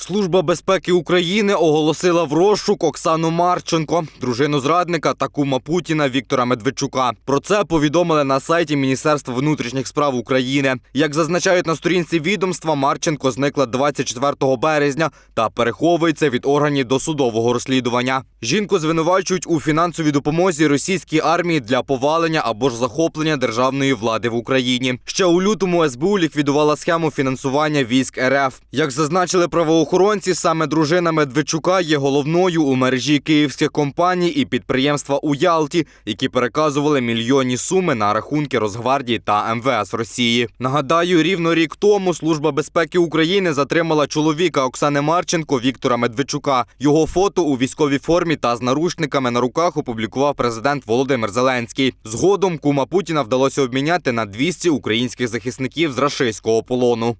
Служба безпеки України оголосила в розшук Оксану Марченко, дружину зрадника та кума Путіна Віктора Медведчука. Про це повідомили на сайті Міністерства внутрішніх справ України. Як зазначають на сторінці відомства, Марченко зникла 24 березня та переховується від органів досудового розслідування. Жінку звинувачують у фінансовій допомозі російській армії для повалення або ж захоплення державної влади в Україні. Ще у лютому СБУ ліквідувала схему фінансування військ РФ. Як зазначили правоохоронці, саме дружина Медведчука є головною у мережі київських компаній і підприємства у Ялті, які переказували мільйонні суми на рахунки Росгвардії та МВС Росії. Нагадаю, рівно рік тому Служба безпеки України затримала чоловіка Оксани Марченко Віктора Медведчука. Його фото у військовій формі та з наручниками на руках опублікував президент Володимир Зеленський. Згодом кума Путіна вдалося обміняти на 200 українських захисників з рашистського полону.